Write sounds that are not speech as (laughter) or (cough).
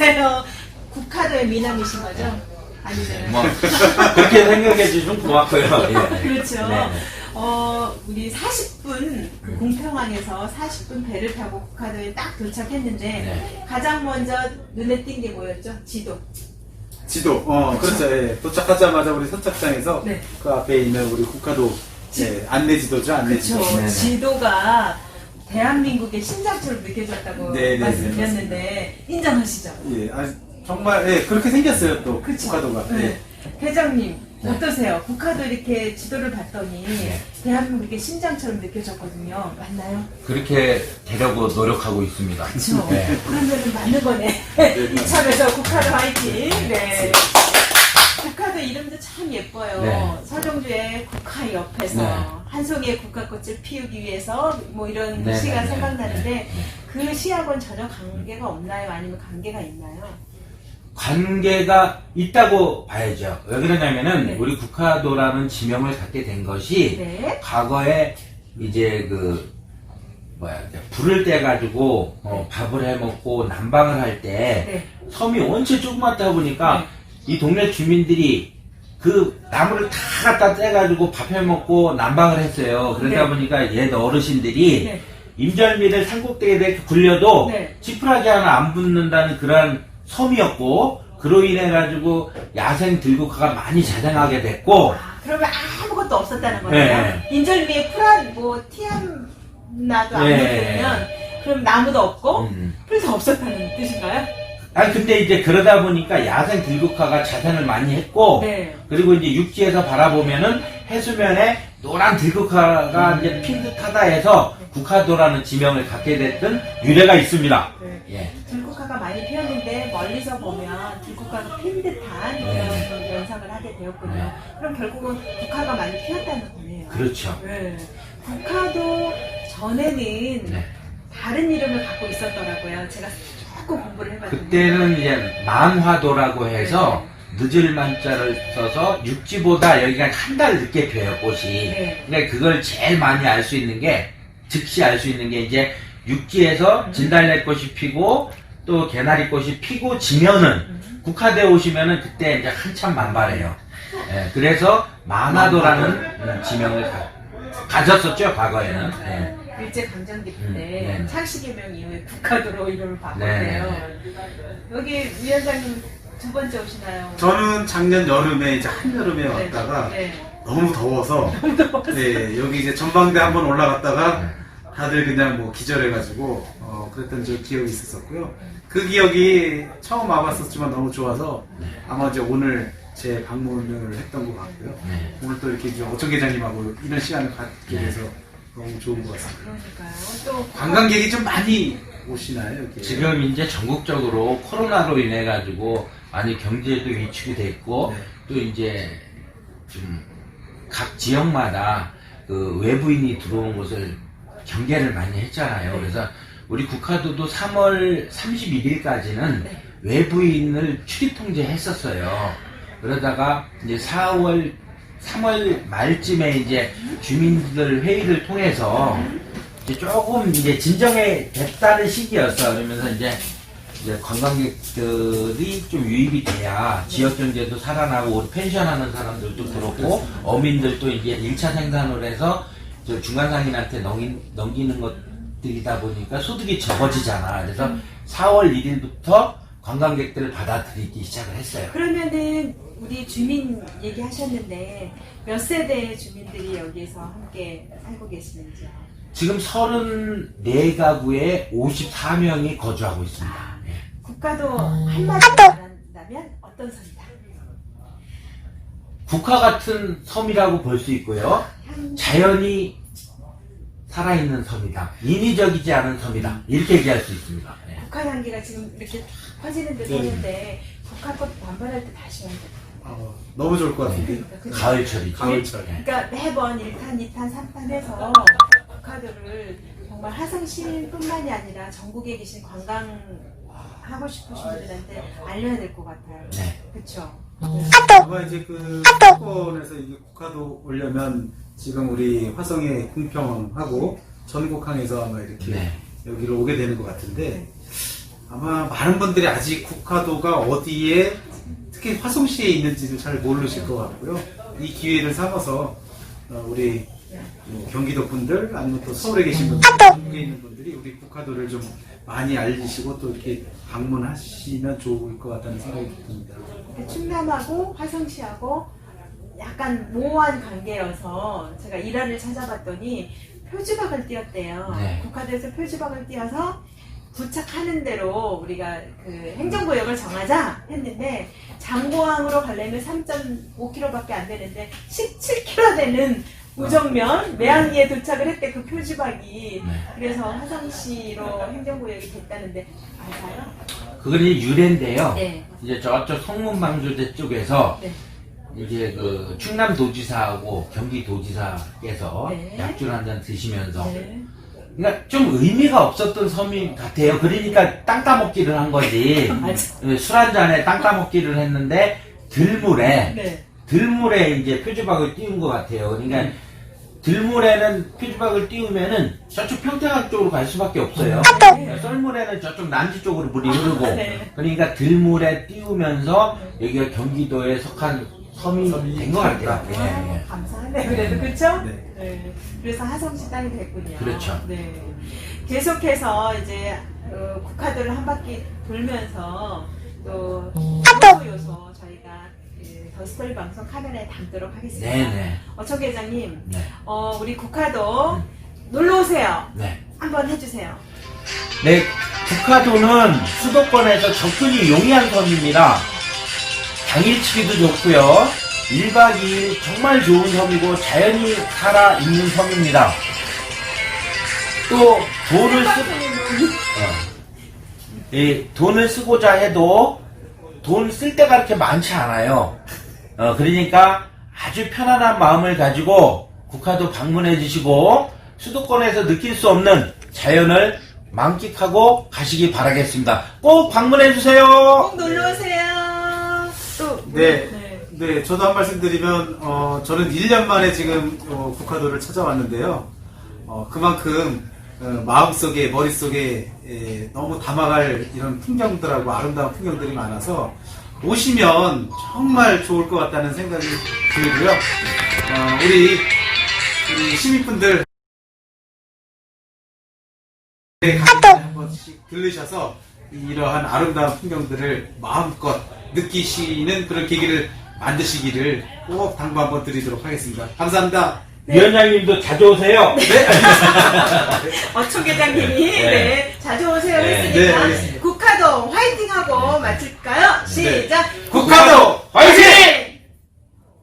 어떠세요? 국화도의 미남이신 거죠? 아니면 뭐 (laughs) 그렇게 생각해 주시면 고맙고요. 예. 그렇죠. 네. 어, 우리 40분 공평항에서 40분 배를 타고 국화도에 딱 도착했는데 네. 가장 먼저 눈에 띈 게 뭐였죠? 지도. 지도. 어, 그렇죠. 예. 도착하자마자 우리 선착장에서 네. 그 앞에 있는 우리 국가도 예, 안내 지도죠, 안내 지도. 그렇죠. 네네. 지도가 대한민국의 심장처럼 느껴졌다고 네, 네, 네, 말씀드렸는데 인정하시죠? 예, 아, 정말 예, 그렇게 생겼어요 또 그렇죠. 국가도가. 네. 예. 회장님 네. 어떠세요? 국화도 이렇게 지도를 봤더니 네. 대한민국의 심장처럼 느껴졌거든요. 맞나요? 그렇게 되려고 노력하고 있습니다. 그렇죠. 네. 그러면 맞는 거네. 네. 이참에서 (laughs) 국화도 화이팅. 네. 국화도 이름도 참 예뻐요. 네. 서정주의 국화 옆에서 네. 한 송이의 국화꽃을 피우기 위해서 뭐 이런 네, 시가 네, 네. 생각나는데 네. 그 시하고는 전혀 관계가 없나요? 아니면 관계가 있나요? 관계가 있다고 봐야죠. 왜 그러냐면은 네. 우리 국화도라는 지명을 갖게 된 것이 네. 과거에 이제 그 뭐야 불을 떼 가지고 어, 밥을 해 먹고 난방을 할때 네. 섬이 원체 조그맣다 보니까 네. 이 동네 주민들이 그 나무를 다 갖다 떼가지고 밥해 먹고 난방을 했어요. 그러다 네. 보니까 옛 어르신들이 네. 임절미를 산꼭대기에 이렇게 굴려도 네. 지푸라기 하나 안 붙는다는 그런 섬이었고 그로 인해 가지고 야생 들국화가 많이 자생하게 됐고 아, 그러면 아무것도 없었다는 거네요. 네. 인절미에 풀한 뭐 티한 나도 안 네. 먹으면 그럼 나무도 없고 음. 풀도 없었다는 뜻인가요? 아니 근데 이제 그러다 보니까 야생 들국화가 자생을 많이 했고 네. 그리고 이제 육지에서 바라보면은 해수면에 노란 들국화가 이제 핀 듯하다 해서 국화도라는 지명을 갖게 됐던 유래가 있습니다. 네. 예. 들국화가 많이 피었는데 멀리서 보면 들국화가 핀 듯한 네. 그런 연상을 하게 되었군요. 네. 그럼 결국은 국화가 많이 피었다는 거네요. 그렇죠. 네. 국화도 전에는 네. 다른 이름을 갖고 있었더라고요. 제가 조금 공부를 해봤는데. 그때는 이제 만화도라고 해서 늦을 만자를 써서 육지보다 여기가 한 달 늦게 펴요 꽃이. 네. 그러니까 그걸 제일 많이 알 수 있는 게 즉시 알 수 있는 게 이제 육지에서 진달래 꽃이 피고 또 개나리 꽃이 피고 지면은 국화대 오시면은 그때 이제 한참 만발해요. 예, 그래서 만화도라는 음, 지명을 가, 가졌었죠 과거에는. 예. 일제 강점기 때 음, 네. 창씨개명 이후에 국화도로 이름을 네, 바꿨네요. 여기 위원장님 두 번째 오시나요? 저는 작년 여름에 이제 한여름에 네. 왔다가 네. 너무 더워서 (laughs) 네, 여기 이제 전망대 한번 올라갔다가 다들 그냥 뭐 기절해가지고 어, 그랬던 저 기억이 있었었고요. 그 기억이 처음 와봤었지만 너무 좋아서 아마 이제 오늘 제 방문을 했던 것 같고요. 네. 오늘 또 이렇게 이제 어청 계장님하고 이런 시간을 갖게 돼서 너무 좋은 것 같습니다. 그러니까요. 또 관광객이 좀 많이 오시나요? 여기? 지금 이제 전국적으로 코로나로 인해 가지고 많이 경제도 위축이 됐고 네. 또 이제 좀 각 지역마다 그 외부인이 들어온 것을 경계를 많이 했잖아요. 네. 그래서 우리 국화도도 3월 31일까지는 네. 외부인을 출입 통제했었어요. 그러다가 이제 4월 3월 말쯤에 이제 주민들 회의를 통해서 이제 조금 이제 진정해 됐다는 시기였어. 그러면서 이제 이제 관광객들이 좀 유입이 돼야 지역 경제도 살아나고 우리 펜션하는 사람들도 그렇고 어민들도 이제 1차 생산을 해서 저 중간상인한테 넘기, 넘기는 것들이다 보니까 소득이 적어지잖아. 그래서 4월 1일부터 관광객들을 받아들이기 시작을 했어요. 그러면은 우리 주민 얘기하셨는데 몇 세대의 주민들이 여기에서 함께 살고 계시는지요? 지금 34가구에 54명이 거주하고 있습니다. 예. 국가도 한마디로 말한다면 어떤 섬이다? 국화 같은 섬이라고 볼 수 있고요. 향, 자연이 살아있는 섬이다. 인위적이지 않은 섬이다. 이렇게 얘기할 수 있습니다. 예. 국화 향기가 지금 이렇게 탁 퍼지는 듯 네. 하는데 국화꽃 반발할 때 다시 와야 돼. 어, 너무 좋을 것 같은데. 그러니까 가을철이죠. 가을철. 예. 그러니까 매번 1탄, 2탄, 3탄 해서 국화도를 정말 화성시뿐만이 아니라 전국에 계신 관광 하고 싶으신 분들한테 알려야 될 것 같아요. 네. 그쵸? 아마 이제 그 수도권에서 이게 국화도 오려면 지금 우리 화성의 궁평하고 전국항에서 아마 이렇게 네. 여기로 오게 되는 것 같은데 아마 많은 분들이 아직 국화도가 어디에 특히 화성시에 있는지를 잘 모르실 것 같고요. 이 기회를 삼아서 어, 우리 뭐 경기도 분들 아니면 또 서울에 계신 분들, 전국에 있는 분들이 우리 국화도를 좀 많이 알리시고 또 이렇게 방문하시면 좋을 것 같다는 생각이 듭니다. 충남하고 화성시하고 약간 모호한 관계여서 제가 일화를 찾아봤더니 표지박을 띄었대요. 네. 국화도에서 표지박을 띄어서 부착하는 대로 우리가 그 행정구역을 정하자 했는데 장고항으로 가려면 3.5km밖에 안 되는데 17km 되는 우정면 매항리에 도착을 했대 그 표지박이 네. 그래서 화성시로 행정구역이 됐다는데 알아요? 그건 이제 유래인데요. 네. 이제 저쪽 성문방조제 쪽에서 네. 이제 그 충남도지사하고 경기도지사께서 네. 약주 한 잔 드시면서 네. 그러니까 좀 의미가 없었던 섬이 같아요. 그러니까 땅 따먹기를 한 거지. (laughs) 맞아. 술한 잔에 땅 따먹기를 했는데 들물에 네. 들물에 이제 표지박을 띄운 것 같아요. 그러니까 들물에는 표지박을 띄우면은 저쪽 평택항 쪽으로 갈 수밖에 없어요. 썰물에는 저쪽 난지 쪽으로 물이 흐르고 네. 그러니까 들물에 띄우면서 여기가 경기도에 속한 섬이 섬이 된 것 같아요. 됐다. 예, 예. 감사하네 그래도 그렇죠? 네. 그래서 하성시 땅이 됐군요. 그렇죠. 네. 계속해서 이제 어, 국화도를 한 바퀴 돌면서 또 요소 요소 저희가 그 더스토리 방송 카메라에 담도록 하겠습니다. 네네. 어청 회장님, 네. 어, 우리 국화도 놀러 오세요. 네. 한번 해주세요. 네, 국화도는 수도권에서 접근이 용이한 섬입니다. 당일치기도 좋고요. 1박 2일 정말 좋은 섬이고 자연이 살아 있는 섬입니다. 또 돈을 쓰 어, 이 돈을 쓰고자 해도 돈 쓸 데가 그렇게 많지 않아요. 어, 그러니까 아주 편안한 마음을 가지고 국화도 방문해 주시고 수도권에서 느낄 수 없는 자연을 만끽하고 가시기 바라겠습니다. 꼭 방문해 주세요. 꼭 놀러 오세요. 또 네. 네. 네, 저도 한 말씀 드리면, 어, 저는 1년 만에 지금, 어, 국화도를 찾아왔는데요. 어, 그만큼, 어, 마음속에, 머릿속에, 에, 너무 담아갈 이런 풍경들하고 아름다운 풍경들이 많아서, 오시면 정말 좋을 것 같다는 생각이 들고요. 어, 우리, 우리 시민분들, 네, 강의를 한 번씩 들르셔서 이러한 아름다운 풍경들을 마음껏 느끼시는 그런 계기를 만드시기를 꼭 당부 한번 드리도록 하겠습니다. 감사합니다. 위원장님도 자주 오세요. (laughs) 어촌 계장님이 네. 네. 자주 오세요 네. 했으니까 네. 국화도 화이팅하고 마칠까요? 시작. 국화도 화이팅!